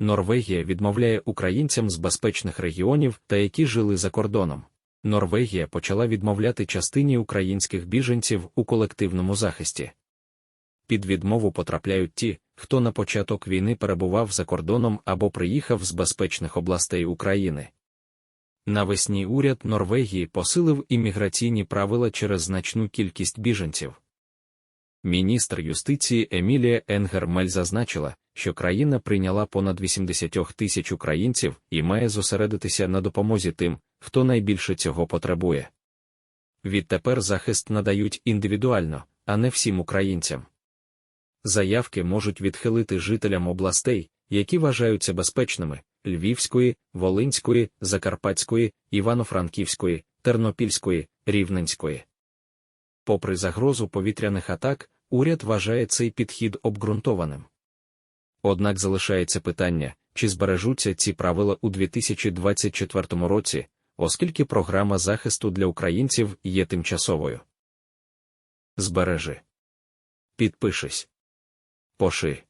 Норвегія відмовляє українцям з безпечних регіонів та які жили за кордоном. Норвегія почала відмовляти частині українських біженців у колективному захисті. Під відмову потрапляють ті, хто на початок війни перебував за кордоном або приїхав з безпечних областей України. Навесні уряд Норвегії посилив імміграційні правила через значну кількість біженців. Міністр юстиції Емілія Енгермель зазначила, що країна прийняла понад 80 тисяч українців і має зосередитися на допомозі тим, хто найбільше цього потребує. Відтепер захист надають індивідуально, а не всім українцям. Заявки можуть відхилити жителям областей, які вважаються безпечними Львівської, Волинської, Закарпатської, Івано-Франківської, Тернопільської, Рівненської. Попри загрозу повітряних атак, уряд вважає цей підхід обґрунтованим. Однак залишається питання, чи збережуться ці правила у 2024 році, оскільки програма захисту для українців є тимчасовою. Збережи. Підпишись. Поши.